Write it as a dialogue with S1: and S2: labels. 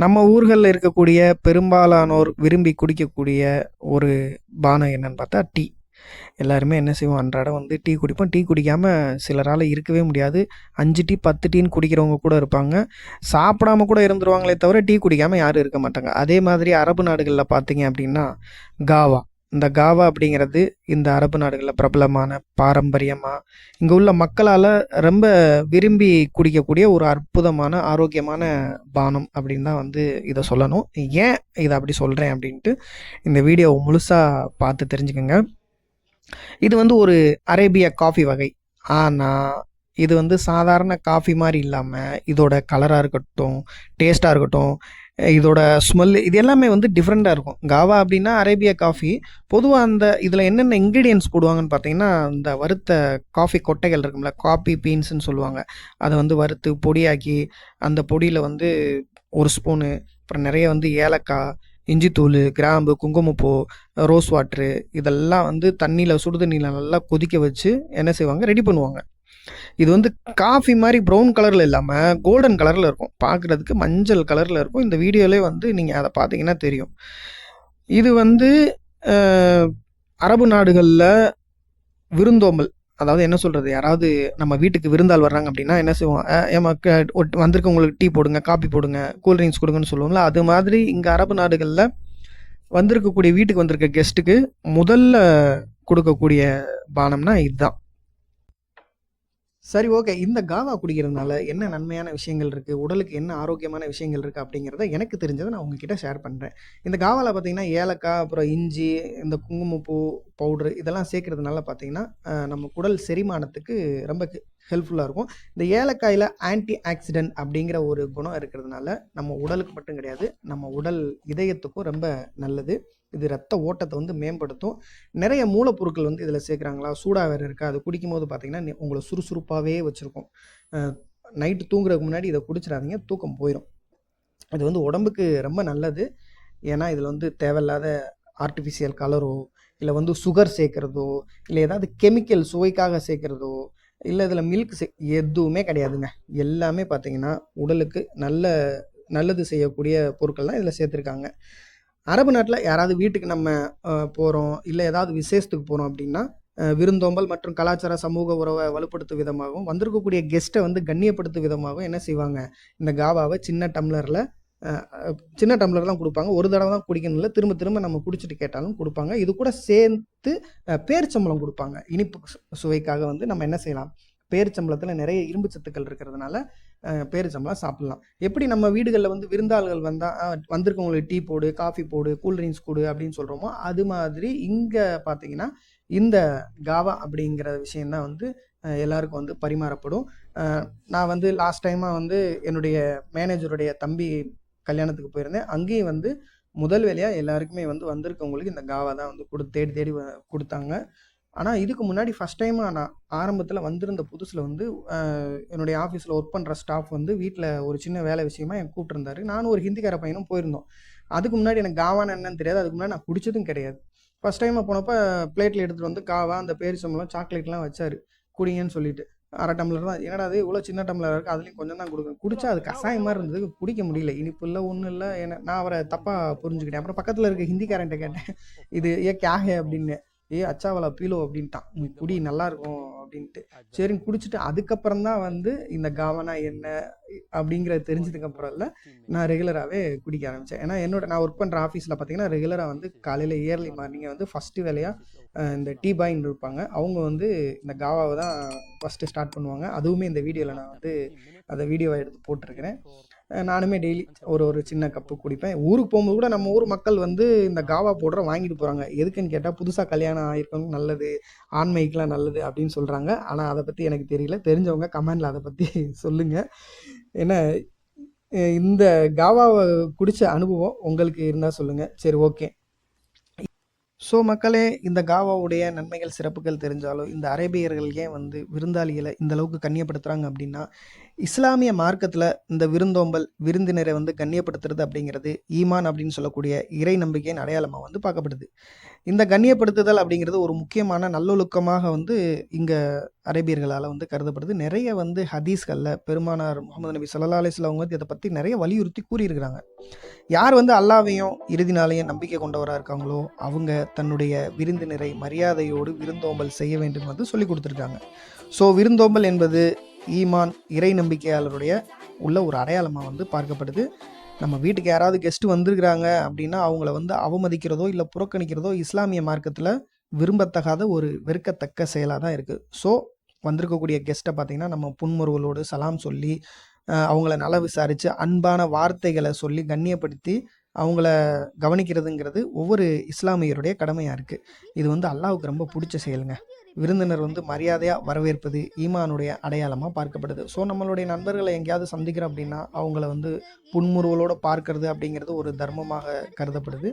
S1: நம்ம ஊர்களில் இருக்கக்கூடிய பெரும்பாலானோர் விரும்பி குடிக்கக்கூடிய ஒரு பானம் என்னன்னு பார்த்தா டீ. எல்லாருமே என்ன செய்வோம்? அன்றாடம் வந்து டீ குடிப்போம். டீ குடிக்காமல் சிலரால் இருக்கவே முடியாது. அஞ்சு டீ பத்து டீன்னு குடிக்கிறவங்க கூட இருப்பாங்க. சாப்பிடாம கூட இருந்துருவாங்களே தவிர டீ குடிக்காமல் யாரும் இருக்க மாட்டாங்க. அதே மாதிரி அரபு நாடுகளில் பார்த்தீங்க அப்படின்னா காவா. இந்த காவா அப்படிங்கிறது இந்த அரபு நாடுகளில் பிரபலமான பாரம்பரியமாக இங்கே உள்ள மக்களால் ரொம்ப விரும்பி குடிக்கக்கூடிய ஒரு அற்புதமான ஆரோக்கியமான பானம் அப்படின்னு தான் வந்து இதை சொல்லணும். ஏன் இதை அப்படி சொல்கிறேன் அப்படின்ட்டு இந்த வீடியோவை முழுசாக பார்த்து தெரிஞ்சுக்கோங்க. இது வந்து ஒரு அரேபிய காஃபி வகை. ஆனால் இது வந்து சாதாரண காஃபி மாதிரி இல்லாமல் இதோட கலராக இருக்கட்டும் டேஸ்ட்டாக இருக்கட்டும் இதோட ஸ்மெல் இது எல்லாமே வந்து டிஃப்ரெண்ட்டாக இருக்கும். காவா அப்படின்னா அரேபியா காஃபி பொதுவாக அந்த இதில் என்னென்ன இன்க்ரீடியன்ஸ் போடுவாங்கன்னு பார்த்தீங்கன்னா இந்த வறுத்த காஃபி கொட்டைகள் இருக்கும்ல காஃபி பீன்ஸ்னு சொல்லுவாங்க. அதை வந்து வறுத்து பொடியாக்கி அந்த பொடியில் வந்து ஒரு ஸ்பூனு அப்புறம் நிறைய வந்து ஏலக்காய் இஞ்சித்தூள் கிராம்பு குங்குமப்பூ ரோஸ் வாட்ரு இதெல்லாம் வந்து தண்ணியில் சுடு தண்ணியில் நல்லா கொதிக்க வச்சு என்ன செய்வாங்க? ரெடி பண்ணுவாங்க. இது வந்து காஃபி மாதிரி ப்ரௌன் கலரில் இல்லாமல் கோல்டன் கலரில் இருக்கும். பார்க்குறதுக்கு மஞ்சள் கலரில் இருக்கும். இந்த வீடியோலே வந்து நீங்கள் அதை பார்த்தீங்கன்னா தெரியும். இது வந்து அரபு நாடுகளில் விருந்தோம்பல். அதாவது என்ன சொல்கிறது யாராவது நம்ம வீட்டுக்கு விருந்தால் வர்றாங்க அப்படின்னா என்ன செய்வோம் ஏமா ஏம்மா க- வந்திருக்கவங்களுக்கு டீ போடுங்க காப்பி போடுங்க கூல்ட்ரிங்க்ஸ் கொடுங்கன்னு சொல்லுவோம்ல. அது மாதிரி இங்கே அரபு நாடுகளில் வந்திருக்கக்கூடிய வீட்டுக்கு வந்திருக்க கெஸ்ட்டுக்கு முதல்ல கொடுக்கக்கூடிய பானம்னா இதுதான். சரி ஓகே. இந்த காவா குடிக்கிறதுனால என்ன நன்மையான விஷயங்கள் இருக்குது உடலுக்கு என்ன ஆரோக்கியமான விஷயங்கள் இருக்குது அப்படிங்கிறத எனக்கு தெரிஞ்சதை நான் உங்ககிட்ட ஷேர் பண்ணுறேன் இந்த காவாவில் பார்த்தீங்கன்னா ஏலக்காய் அப்புறம் இஞ்சி இந்த குங்குமப்பூ பவுட்ரு இதெல்லாம் சேர்க்கறதுனால பார்த்தீங்கன்னா நம்ம குடல் செரிமானத்துக்கு ரொம்ப ஹெல்ப்ஃபுல்லாக இருக்கும். இந்த ஏலக்காயில் ஆன்டி ஆக்சிடென்ட் அப்படிங்கிற ஒரு குணம் இருக்கிறதுனால நம்ம உடலுக்கு மட்டும் கிடையாது நம்ம உடல் இதயத்துக்கும் ரொம்ப நல்லது. இது ரத்த ஓட்டத்தை வந்து மேம்படுத்தும். நிறைய மூலப்பொருட்கள் வந்து இதில் சேர்க்குறாங்களா? சூடாக வேறு இருக்கா? அது குடிக்கும்போது பார்த்தீங்கன்னா உங்களை சுறுசுறுப்பாகவே வச்சுருக்கும். நைட்டு தூங்குறதுக்கு முன்னாடி இதை குடிச்சிடாதீங்க தூக்கம் போயிடும் இது வந்து உடம்புக்கு ரொம்ப நல்லது. ஏன்னா இதில் வந்து தேவையில்லாத ஆர்டிஃபிஷியல் கலரோ இல்லை வந்து சுகர் சேர்க்குறதோ இல்லை ஏதாவது கெமிக்கல் சுவைக்காக சேர்க்குறதோ இல்லை இதில் மில்க் எதுவுமே கிடையாதுங்க. எல்லாமே பார்த்தீங்கன்னா உடலுக்கு நல்ல நல்லது செய்யக்கூடிய பொருட்கள் தான் இதில் சேர்த்துருக்காங்க. அரபு நாட்டில் யாராவது வீட்டுக்கு நம்ம போகிறோம் இல்லை ஏதாவது விசேஷத்துக்கு போகிறோம் அப்படின்னா விருந்தோம்பல் மற்றும் கலாச்சார சமூக உறவை வலுப்படுத்தும் விதமாகவும் வந்திருக்கக்கூடிய கெஸ்ட்டை வந்து கண்ணியப்படுத்தும் விதமாகவும் என்ன செய்வாங்க? இந்த காவாவை சின்ன டம்ளரில் சின்ன டம்ளர் தான் கொடுப்பாங்க. ஒரு தடவை தான் குடிக்கணும் இல்லை திரும்ப திரும்ப நம்ம குடிச்சிட்டு கேட்டாலும் கொடுப்பாங்க. இது கூட சேர்த்து அஹ், கொடுப்பாங்க. இனிப்பு சு- சுவைக்காக வந்து நம்ம என்ன செய்யலாம்? பேரிச்சம்பளத்தில் நிறைய இரும்பு சத்துக்கள் இருக்கிறதுனால பேரிச்சம்பளம் சாப்பிடலாம். எப்படி நம்ம வீடுகளில் வந்து விருந்தாள்கள் வந்தால் வந்திருக்கவங்களுக்கு டீ போடு காஃபி போடு கூல் ட்ரிங்க்ஸ் கொடு அப்படின்னு சொல்கிறோமோ அது மாதிரி இங்கே பார்த்தீங்கன்னா இந்த காவா அப்படிங்கிற விஷயந்தான் வந்து எல்லாருக்கும் வந்து பரிமாறப்படும். நான் வந்து லாஸ்ட் டைமாக வந்து என்னுடைய மேனேஜருடைய தம்பி கல்யாணத்துக்கு போயிருந்தேன். அங்கேயும் வந்து முதல் வேலையாக எல்லாருக்குமே வந்து வந்திருக்கவங்களுக்கு இந்த காவா தான் வந்து கொடு தேடி தேடி வ- கொடுத்தாங்க. ஆனால் இதுக்கு முன்னாடி ஃபஸ்ட் டைம் நான் ஆரம்பத்தில் வந்திருந்த புதுசில் வந்து என்னுடைய ஆஃபீஸில் ஒர்க் பண்ணுற ஸ்டாஃப் வந்து வீட்டில் ஒரு சின்ன வேலை விஷயமா என் கூப்பிட்டுருந்தாரு. நானும் ஒரு ஹிந்திக்கார பையனும் போயிருந்தோம். அதுக்கு முன்னாடி எனக்கு காவான்னு என்னன்னு தெரியாது. அதுக்கு முன்னாடி நான் குடிச்சதும் கிடையாது. ஃபஸ்ட் டைம் போனப்போ பிளேட்டில் எடுத்துகிட்டு வந்து காவா அந்த பேரிசம்பளம் சாக்லேட்லாம் வச்சார். குடிங்கன்னு சொல்லிட்டு. அரை டம்ளர் தான். என்னடா அது இவ்வளோ சின்ன டம்ளர் இருக்குது அதுலேயும் கொஞ்சம் தான் கொடுக்குறேன் குடிச்சா அது கஷாயம் மாதிரி இருந்தது. குடிக்க முடியல. இனிப்பு இல்லை ஒன்றும் இல்லை. என்ன நான் அவரை தப்பாக புரிஞ்சுக்கிட்டேன். அப்புறம் பக்கத்தில் இருக்க ஹிந்திக்காரன்ட்ட கேட்டேன். இது ஏ கேஹே அப்படின்னு. ஏ அச்சாவலா பீலோ அப்படின்ட்டான். குடி நல்லா இருக்கும். அப்படின்ட்டு. சரின்னு குடிச்சிட்டு அதுக்கப்புறம் தான் வந்து இந்த காவனா என்ன அப்படிங்கிறது தெரிஞ்சதுக்கு அப்புறம் இல்லை நான் ரெகுலராகவே குடிக்க ஆரம்பித்தேன் ஏன்னா என்னோட நான் ஒர்க் பண்ணுற ஆஃபீஸில் பார்த்தீங்கன்னா ரெகுலராக வந்து காலையில் இயர்லி மார்னிங்கை வந்து ஃபஸ்ட்டு வேலையாக இந்த டீ பாய்ன்னு இருப்பாங்க. அவங்க வந்து இந்த காவாவை தான் ஃபஸ்ட்டு ஸ்டார்ட் பண்ணுவாங்க. அதுவுமே இந்த வீடியோவில் நான் வந்து அதை வீடியோவை எடுத்து போட்டிருக்கிறேன். நானுமே டெய்லி ஒரு ஒரு சின்ன கப்பு குடிப்பேன். ஊருக்கு போகும்போது கூட நம்ம ஊர் மக்கள் வந்து இந்த காவா பவுடரை வாங்கிட்டு போகிறாங்க எதுக்குன்னு கேட்டால் புதுசாக கல்யாணம் ஆயிருக்கவங்க நல்லது ஆண்மைக்கெலாம் நல்லது அப்படின்னு சொல்கிறாங்க ஆனால் அதை பற்றி எனக்கு தெரியல. தெரிஞ்சவங்க கமெண்டில் அதை பற்றி சொல்லுங்கள் ஏன்னா இந்த காவாவை குடித்த அனுபவம் உங்களுக்கு இருந்தால் சொல்லுங்கள் சரி ஓகே ஸோ மக்களே இந்த காவாவுடைய நன்மைகள் சிறப்புகள் தெரிஞ்சாலும் இந்த அரேபியர்கள் ஏன் வந்து விருந்தாளிகளை இந்த அளவுக்கு கண்ணியப்படுத்துகிறாங்க அப்படின்னா இஸ்லாமிய மார்க்கத்தில் இந்த விருந்தோம்பல் விருந்தினரை வந்து கண்ணியப்படுத்துறது அப்படிங்கிறது ஈமான் அப்படின்னு சொல்லக்கூடிய இறை நம்பிக்கையின் அடையாளமாக வந்து பார்க்கப்படுது. இந்த கண்ணியப்படுத்துதல் அப்படிங்கிறது ஒரு முக்கியமான நல்லொழுக்கமாக வந்து இங்கே அரேபியர்களால் வந்து கருதப்படுது. நிறைய வந்து ஹதீஸ்களில் பெருமானார் முகமது நபி சல்லா அலிஸ்ல அவங்க வந்து இதை பற்றி நிறைய வலியுறுத்தி கூறியிருக்கிறாங்க. யார் வந்து அல்லாவையும் இறுதி நாளையும் நம்பிக்கை கொண்டவராக இருக்காங்களோ, அவங்க தன்னுடைய விருந்தினரை மரியாதையோடு விருந்தோம்பல் செய்ய வேண்டும் வந்து சொல்லிக் கொடுத்துருக்காங்க ஸோ விருந்தோம்பல் என்பது ஈமான், இறை நம்பிக்கையாளருடைய உள்ள ஒரு அடையாளமாக வந்து பார்க்கப்படுது. நம்ம வீட்டுக்கு யாராவது கெஸ்ட்டு வந்திருக்கிறாங்க அப்படின்னா, அவங்கள வந்து அவமதிக்கிறதோ, இல்லை புறக்கணிக்கிறதோ இஸ்லாமிய மார்க்கத்தில் விரும்பத்தகாத ஒரு வெறுக்கத்தக்க செயலாக தான் இருக்குது ஸோ வந்திருக்கக்கூடிய கெஸ்ட்டை பார்த்தீங்கன்னா, நம்ம புன்முறுவலோடு சலாம் சொல்லி, அவங்கள நல்லா விசாரித்து அன்பான வார்த்தைகளை சொல்லி கண்ணியப்படுத்தி, அவங்கள கவனிக்கிறதுங்கிறது ஒவ்வொரு இஸ்லாமியருடைய கடமையாக இருக்குது இது வந்து அல்லாவுக்கு ரொம்ப பிடிச்ச செயலுங்க. விருந்தினர் வந்து மரியாதையாக வரவேற்பது ஈமானுடைய அடையாளமாக பார்க்கப்படுது. ஸோ நம்மளுடைய நண்பர்களை எங்கேயாவது சந்திக்கிறோம் அப்படின்னா, அவங்கள வந்து புன்முறுவலோடு பார்க்கறது அப்படிங்கிறது ஒரு தர்மமாக கருதப்படுது.